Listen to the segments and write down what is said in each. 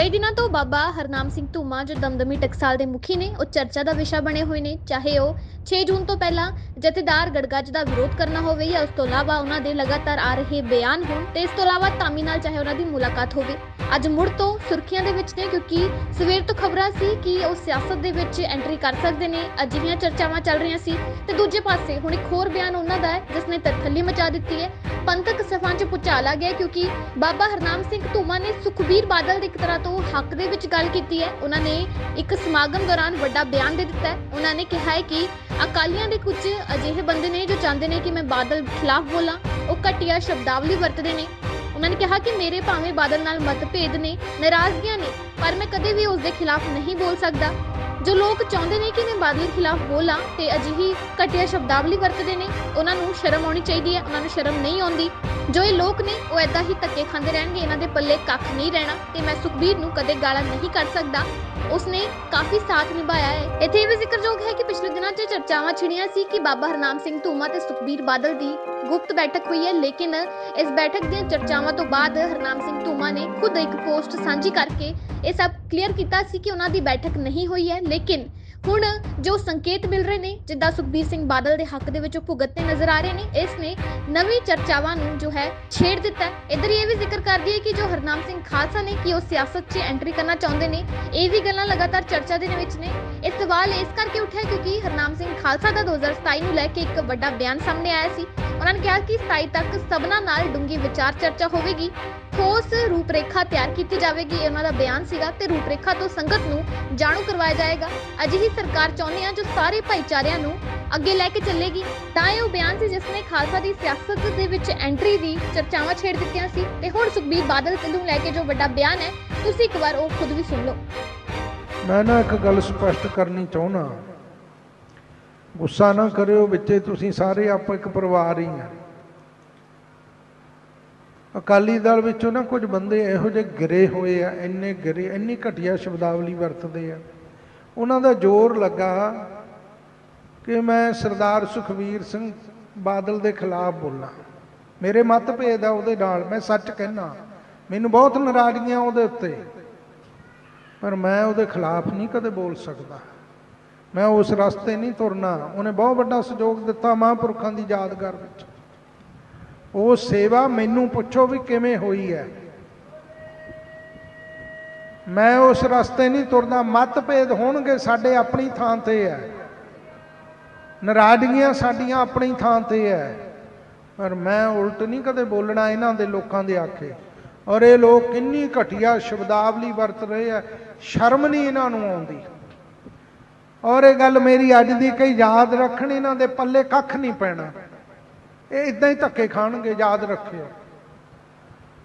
ਕਈ ਦਿਨਾਂ ਤੋਂ ਬਾਬਾ ਹਰਨਾਮ ਸਿੰਘ ਧੂਮਾ ਜੋ ਦਮਦਮੀ ਟਕਸਾਲ ਦੇ ਮੁਖੀ ਨੇ, ਉਹ ਚਰਚਾ ਦਾ ਵਿਸ਼ਾ ਬਣੇ ਹੋਏ ਨੇ। ਚਾਹੇ ਉਹ 6 ਜੂਨ ਤੋਂ ਪਹਿਲਾਂ ਜਥੇਦਾਰ ਗੜਗੱਜ ਦਾ ਵਿਰੋਧ ਕਰਨਾ ਹੋਵੇ ਜਾਂ ਉਸ ਤੋਂ ਇਲਾਵਾ ਉਹਨਾਂ ਦੇ ਲਗਾਤਾਰ ਆ ਰਹੇ ਬਿਆਨ ਹੋਣ ਤੇ ਇਸ ਤੋਂ ਇਲਾਵਾ ਧਾਮੀ ਨਾਲ ਚਾਹੇ ਉਹਨਾਂ ਦੀ ਮੁਲਾਕਾਤ ਹੋਵੇ। ਅੱਜ ਮੁੜ ਤੋਂ ਸੁਰਖੀਆਂ ਦੇ ਵਿੱਚ ਨੇ ਕਿਉਂਕਿ ਸਵੇਰ ਤੋਂ ਖਬਰਾਂ ਸੀ ਕਿ ਉਹ ਸਿਆਸਤ ਦੇ ਵਿੱਚ ਐਂਟਰੀ ਕਰ ਸਕਦੇ ਨੇ। ਅਜਿਹੀਆਂ ਚਰਚਾਵਾਂ ਚੱਲ ਰਹੀਆਂ ਸੀ ਤੇ ਦੂਜੇ ਪਾਸੇ ਹੁਣ ਇੱਕ ਹੋਰ ਬਿਆਨ ਉਹਨਾਂ ਦਾ ਹੈ ਜਿਸ ਨੇ ਤਰਥੱਲੀ ਮਚਾ ਦਿੱਤੀ ਹੈ। ਪੰਥਕ ਸਫਾਂ 'ਚ ਪੁਚਾਲ ਗਿਆ ਕਿਉਂਕਿ ਬਾਬਾ ਹਰਨਾਮ ਸਿੰਘ ਧੂਮਾ ਨੇ ਸੁਖਬੀਰ ਬਾਦਲ ਦੇ ਇੱਕ ਤਰ੍ਹਾਂ ਤੋਂ ਹੱਕ ਦੇ ਵਿੱਚ ਗੱਲ ਕੀਤੀ ਹੈ। ਉਹਨਾਂ ਨੇ ਇੱਕ ਸਮਾਗਮ ਦੌਰਾਨ ਵੱਡਾ ਬਿਆਨ ਦੇ ਦਿੱਤਾ ਹੈ। ਉਹਨਾਂ ਨੇ ਕਿਹਾ ਹੈ ਕਿ ਅਕਾਲੀਆਂ ਦੇ ਕੁਝ ਅਜਿਹੇ ਬੰਦੇ ਨੇ ਜੋ ਚਾਹੁੰਦੇ ਨੇ ਕਿ ਮੈਂ ਬਾਦਲ ਖਿਲਾਫ ਬੋਲਾਂ, ਉਹ ਘਟੀਆ ਸ਼ਬਦਾਵਲੀ ਵਰਤਦੇ ਨੇ। ਉਹਨਾਂ ਨੇ ਕਿਹਾ ਕਿ ਮੇਰੇ ਭਾਵੇਂ ਬਾਦਲ ਨਾਲ ਮਤਭੇਦ ਨੇ, ਨਾਰਾਜ਼ਗੀਆਂ ਨੇ, ਪਰ ਮੈਂ ਕਦੇ ਵੀ ਉਸ ਦੇ ਖਿਲਾਫ ਨਹੀਂ ਬੋਲ ਸਕਦਾ। ਜੋ ਲੋਕ ਚਾਹੁੰਦੇ ਨੇ ਕਿ ਮੈਂ ਬਾਦਲ ਖਿਲਾਫ ਬੋਲਾਂ ਤੇ ਅਜਿਹੀ ਘਟੀਆ ਸ਼ਬਦਾਵਲੀ ਵਰਤਦੇ ਨੇ, ਉਹਨਾਂ ਨੂੰ ਸ਼ਰਮ ਆਉਣੀ ਚਾਹੀਦੀ ਹੈ। ਉਹਨਾਂ ਨੂੰ ਸ਼ਰਮ ਨਹੀਂ ਆਉਂਦੀ। ਜੋ ਇਹ ਲੋਕ ਨੇ, ਉਹ ਐਦਾਂ ਹੀ ਧੱਕੇ ਖਾਂਦੇ ਰਹਿਣਗੇ, ਇਹਨਾਂ ਦੇ ਪੱਲੇ ਕੱਖ ਨਹੀਂ ਰਹਿਣਾ ਤੇ ਮੈਂ ਸੁਖਬੀਰ ਨੂੰ ਕਦੇ ਗਾਲਾਂ ਨਹੀਂ ਕੱਢ ਸਕਦਾ। ਉਸਨੇ ਕਾਫੀ ਸਾਥ ਨਿਭਾਇਆ ਹੈ। ਇੱਥੇ ਇਹ ਵੀ ਜ਼ਿਕਰਯੋਗ ਹੈ ਕਿ ਪਿਛਲੇ ਦਿਨਾਂ 'ਚ ਚਰਚਾਵਾਂ ਛਿੜੀਆਂ ਸੀ ਕਿ ਬਾਬਾ ਹਰਨਾਮ ਸਿੰਘ ਧੂਮਾ ਤੇ ਸੁਖਬੀਰ ਬਾਦਲ ਦੀ ਗੁਪਤ ਬੈਠਕ ਹੋਈ ਹੈ, ਲੇਕਿਨ ਇਸ ਬੈਠਕ ਦੀਆਂ ਚਰਚਾਵਾਂ ਤੋਂ ਬਾਅਦ ਹਰਨਾਮ ਸਿੰਘ ਧੂਮਾ ਨੇ ਖੁਦ ਇੱਕ ਪੋਸਟ ਸਾਂਝੀ ਕਰਕੇ ਇਹ ਸਭ ਕਲੀਅਰ ਕੀਤਾ ਸੀ ਕਿ ਉਹਨਾਂ ਦੀ ਬੈਠਕ ਨਹੀਂ ਹੋਈ ਹੈ, ਲੇਕਿਨ ਹੁਣ ਜੋ ਸੰਕੇਤ ਮਿਲ ਰਹੇ ਨੇ, ਜਿੱਦਾਂ ਸੁਖਬੀਰ ਸਿੰਘ ਬਾਦਲ ਦੇ ਹੱਕ ਦੇ ਵਿੱਚ ਉਹ ਭੁਗਤਦੇ ਨਜ਼ਰ ਆ ਰਹੇ ਨੇ, ਇਸ ਨੇ ਨਵੀਂ ਚਰਚਾਵਾਂ ਨੂੰ ਜੋ ਹੈ ਛੇੜ ਦਿੱਤਾ ਇਧਰ ਇਹ ਵੀ ਜ਼ਿਕਰ ਕਰਦੀ ਹੈ ਕਿ ਜੋ ਹਰਨਾਮ ਸਿੰਘ ਖਾਲਸਾ ਨੇ ਕਿ ਉਹ ਸਿਆਸਤ 'ਚ ਐਂਟਰੀ ਕਰਨਾ ਚਾਹੁੰਦੇ ਨੇ, ਇਹ ਵੀ ਗੱਲਾਂ ਲਗਾਤਾਰ ਚਰਚਾ ਦੇ ਵਿੱਚ ਨੇ। ਇਹ ਸਵਾਲ ਇਸ ਕਰਕੇ ਉੱਠਿਆ ਕਿਉਂਕਿ ਹਰਨਾਮ ਸਿੰਘ ਖਾਲਸਾ ਦਾ 2027 ਨੂੰ ਲੈ ਕੇ ਇੱਕ ਵੱਡਾ ਬਿਆਨ ਸਾਹਮਣੇ ਆਇਆ ਸੀ। ਉਹਨਾਂ ਨੇ ਕਿਹਾ ਕਿ 27 ਤੱਕ ਸਭਨਾਂ ਨਾਲ ਡੂੰਗੀ ਵਿਚਾਰ ਚਰਚਾ ਹੋਵੇਗੀ। ਠੋਸ ਰੂਪਰੇਖਾ ਤਿਆਰ ਕੀਤੀ ਜਾਵੇਗੀ ਇਹ ਉਹਨਾਂ ਦਾ ਬਿਆਨ ਸੀਗਾ ਤੇ ਰੂਪਰੇਖਾ ਤੋਂ ਸੰਗਤ ਨੂੰ ਜਾਣੂ ਕਰਵਾਇਆ ਜਾਏਗਾ ਅਜਿਹੀ ਸਰਕਾਰ ਚਾਹੁੰਦੇ ਆ ਜੋ ਸਾਰੇ ਭਾਈਚਾਰਿਆਂ ਨੂੰ ਅੱਗੇ ਲੈ ਕੇ ਚੱਲੇਗੀ ਤਾਂ ਇਹ ਉਹ ਬਿਆਨ ਸੀ ਜਿਸ ਨੇ ਖਾਲਸਾ ਦੀ ਸਿਆਸਤ ਦੇ ਵਿੱਚ ਐਂਟਰੀ ਦੀ ਚਰਚਾਵਾਂ ਛੇੜ ਦਿੱਤੀਆਂ ਸੀ ਤੇ ਹੁਣ ਸੁਖਬੀਰ ਬਾਦਲ ਨੂੰ ਲੈ ਕੇ ਜੋ ਵੱਡਾ ਬਿਆਨ ਹੈ ਤੁਸੀਂ ਇੱਕ ਵਾਰ ਉਹ ਖੁਦ ਵੀ ਸੁਣ ਲਓ ਮੈਂ ਨਾ ਇੱਕ ਗੱਲ ਸਪਸ਼ਟ ਕਰਨੀ ਚਾਹੁੰਦਾ ਗੁੱਸਾ ਨਾ ਕਰਿਓ ਵਿੱਚੇ ਤੁਸੀਂ ਸਾਰੇ ਆਪਾਂ ਇੱਕ ਪਰਿਵਾਰ ਹੀ ਆ ਅਕਾਲੀ ਦਲ ਵਿੱਚੋਂ ਨਾ ਕੁਝ ਬੰਦੇ ਇਹੋ ਜਿਹੇ ਗਿਰੇ ਹੋਏ ਆ, ਇੰਨੇ ਗਿਰੇ, ਇੰਨੀ ਘਟੀਆ ਸ਼ਬਦਾਵਲੀ ਵਰਤਦੇ ਆ। ਉਹਨਾਂ ਦਾ ਜ਼ੋਰ ਲੱਗਾ ਕਿ ਮੈਂ ਸਰਦਾਰ ਸੁਖਵੀਰ ਸਿੰਘ ਬਾਦਲ ਦੇ ਖਿਲਾਫ ਬੋਲਾਂ। ਮੇਰੇ ਮਤਭੇਦ ਆ ਉਹਦੇ ਨਾਲ, ਮੈਂ ਸੱਚ ਕਹਿਣਾ ਮੈਨੂੰ ਬਹੁਤ ਨਾਰਾਜ਼ਗੀਆਂ ਉਹਦੇ ਉੱਤੇ। ਪਰ ਮੈਂ ਉਹਦੇ ਖਿਲਾਫ ਨਹੀਂ ਕਦੇ ਬੋਲ ਸਕਦਾ। ਮੈਂ ਉਸ ਰਸਤੇ ਨਹੀਂ ਤੁਰਨਾ। ਉਹਨੇ ਬਹੁਤ ਵੱਡਾ ਸਹਿਯੋਗ ਦਿੱਤਾ ਮਹਾਂਪੁਰਖਾਂ ਦੀ ਯਾਦਗਾਰ ਵਿੱਚ। ਉਹ ਸੇਵਾ ਮੈਨੂੰ ਪੁੱਛੋ ਵੀ ਕਿਵੇਂ ਹੋਈ ਹੈ। ਮੈਂ ਉਸ ਰਸਤੇ ਨਹੀਂ ਤੁਰਦਾ ਮਤਭੇਦ ਹੋਣਗੇ ਸਾਡੇ ਆਪਣੀ ਥਾਂ ਤੇ ਹੈ। ਨਾਰਾਜ਼ਗੀਆਂ ਸਾਡੀਆਂ ਆਪਣੀ ਥਾਂ ਤੇ ਹੈ। ਪਰ ਮੈਂ ਉਲਟ ਨਹੀਂ ਕਦੇ ਬੋਲਣਾ ਇਹਨਾਂ ਦੇ ਲੋਕਾਂ ਦੇ ਆਖੇ। ਔਰ ਇਹ ਲੋਕ ਕਿੰਨੀ ਘਟੀਆ ਸ਼ਬਦਾਵਲੀ ਵਰਤ ਰਹੇ ਆ ਸ਼ਰਮ ਨਹੀਂ ਇਹਨਾਂ ਨੂੰ ਆਉਂਦੀ। ਔਰ ਇਹ ਗੱਲ ਮੇਰੀ ਅੱਜ ਦੀ ਕਈ ਯਾਦ ਰੱਖਣ, ਇਹਨਾਂ ਦੇ ਪੱਲੇ ਕੱਖ ਨਹੀਂ ਪੈਣਾ। ਇਹ ਇਦਾਂ ਹੀ ਧੱਕੇ ਖਾਣਗੇ, ਯਾਦ ਰੱਖਿਓ।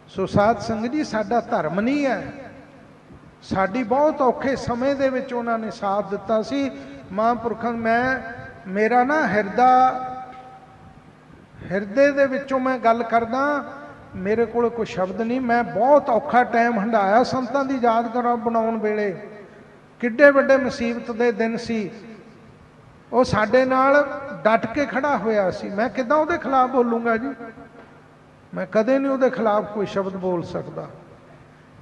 ਸੋ ਸਾਧ ਸੰਗਤ ਜੀ, ਸਾਡਾ ਧਰਮ ਨਹੀਂ ਹੈ। ਸਾਡੀ ਬਹੁਤ ਔਖੇ ਸਮੇਂ ਦੇ ਵਿੱਚ ਉਹਨਾਂ ਨੇ ਸਾਥ ਦਿੱਤਾ ਸੀ। ਮਹਾਂਪੁਰਖਾਂ, ਮੈਂ, ਮੇਰਾ ਨਾ ਹਿਰਦਾ, ਹਿਰਦੇ ਦੇ ਵਿੱਚੋਂ ਮੈਂ ਗੱਲ ਕਰਦਾ, ਮੇਰੇ ਕੋਲ ਕੋਈ ਸ਼ਬਦ ਨਹੀਂ। ਮੈਂ ਬਹੁਤ ਔਖਾ ਟਾਈਮ ਹੰਡਾਇਆ ਸੰਤਾਂ ਦੀ ਯਾਦ ਕਰਾਂ ਬਣਾਉਣ ਵੇਲੇ। ਕਿੱਡੇ ਵੱਡੇ ਮੁਸੀਬਤ ਦੇ ਦਿਨ ਸੀ। ਉਹ ਸਾਡੇ ਨਾਲ ਡਟ ਕੇ ਖੜਾ ਹੋਇਆ ਸੀ। ਮੈਂ ਕਿਦਾਂ ਉਹਦੇ ਖਿਲਾਫ ਬੋਲੂੰਗਾ ਜੀ? ਮੈਂ ਕਦੇ ਨਹੀਂ ਉਹਦੇ ਖਿਲਾਫ ਕੋਈ ਸ਼ਬਦ ਬੋਲ ਸਕਦਾ।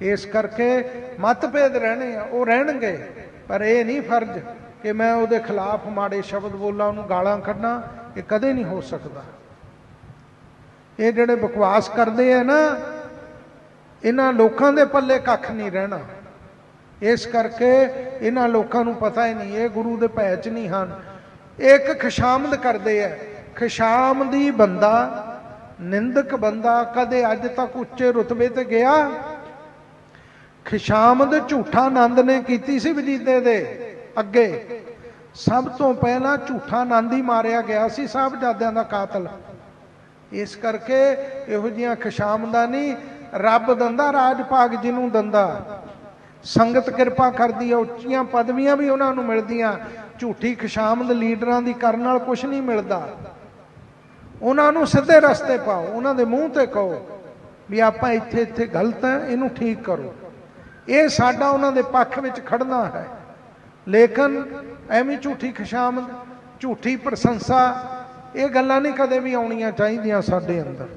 ਇਸ ਕਰਕੇ ਮਤਭੇਦ ਰਹਿਣੇ ਆ, ਉਹ ਰਹਿਣਗੇ। ਪਰ ਇਹ ਨਹੀਂ ਫਰਜ਼ ਕਿ ਮੈਂ ਉਹਦੇ ਖਿਲਾਫ ਮਾੜੇ ਸ਼ਬਦ ਬੋਲਾਂ, ਉਹਨੂੰ ਗਾਲਾਂ ਕੱਢਾਂ। ਇਹ ਕਦੇ ਨਹੀਂ ਹੋ ਸਕਦਾ। ਇਹ ਜਿਹੜੇ ਬਕਵਾਸ ਕਰਦੇ ਆ ਨਾ, ਇਹਨਾਂ ਲੋਕਾਂ ਦੇ ਪੱਲੇ ਕੱਖ ਨਹੀਂ ਰਹਿਣਾ। ਇਸ ਕਰਕੇ ਇਹਨਾਂ ਲੋਕਾਂ ਨੂੰ ਪਤਾ ਹੀ ਨਹੀਂ, ਇਹ ਗੁਰੂ ਦੇ ਭੈ ਚ ਨਹੀਂ ਹਨ। ਇੱਕ ਖਸ਼ਾਮਦ ਕਰਦੇ ਆ ਖਸ਼ਾਮਦੀ ਬੰਦਾ, ਨਿੰਦਕ ਬੰਦਾ, ਕਦੇ ਅੱਜ ਤੱਕ ਉੱਚੇ ਰੁਤਬੇ ਤੇ ਗਿਆ। ਖਿਸ਼ਾਮਦ ਝੂਠਾ ਆਨੰਦ ਨੇ ਕੀਤੀ ਸੀ ਵਜੀਦੇ ਦੇ ਅੱਗੇ। ਸਭ ਤੋਂ ਪਹਿਲਾਂ ਝੂਠਾ ਆਨੰਦ ਹੀ ਮਾਰਿਆ ਗਿਆ ਸੀ ਸਾਹਿਬਜ਼ਾਦਿਆਂ ਦਾ ਕਾਤਲ। ਇਸ ਕਰਕੇ ਇਹੋ ਜੀਆਂ ਖਸ਼ਾਮਦਾਂ ਨਹੀਂ, ਰੱਬ ਦੰਦਾ ਰਾਜ ਭਾਗ ਜਿਹਨੂੰ ਦੰਦਾ। ਸੰਗਤ ਕਿਰਪਾ ਕਰਦੀ ਹੈ ਉੱਚੀਆਂ ਪਦਵੀਆਂ ਵੀ ਉਹਨਾਂ ਨੂੰ ਮਿਲਦੀਆਂ। ਝੂਠੀ ਖਸ਼ਾਮਦ ਲੀਡਰਾਂ ਦੀ ਕਰਨ ਨਾਲ ਕੁਝ ਨਹੀਂ ਮਿਲਦਾ। ਉਹਨਾਂ ਨੂੰ ਸਿੱਧੇ ਰਸਤੇ ਪਾਓ, ਉਹਨਾਂ ਦੇ ਮੂੰਹ ਤੇ ਕਹੋ ਵੀ ਆਪਾਂ ਇੱਥੇ ਇੱਥੇ ਗਲਤ ਹੈ ਇਹਨੂੰ ਠੀਕ ਕਰੋ। ਇਹ ਸਾਡਾ ਉਹਨਾਂ ਦੇ ਪੱਖ ਵਿੱਚ ਖੜਨਾ ਹੈ। ਲੇਕਿਨ ਐਵੇਂ ਝੂਠੀ ਖਸ਼ਾਮਦ, ਝੂਠੀ ਪ੍ਰਸ਼ੰਸਾ, ਇਹ ਗੱਲਾਂ ਨਹੀਂ ਕਦੇ ਵੀ ਆਉਣੀਆਂ ਚਾਹੀਦੀਆਂ ਸਾਡੇ ਅੰਦਰ।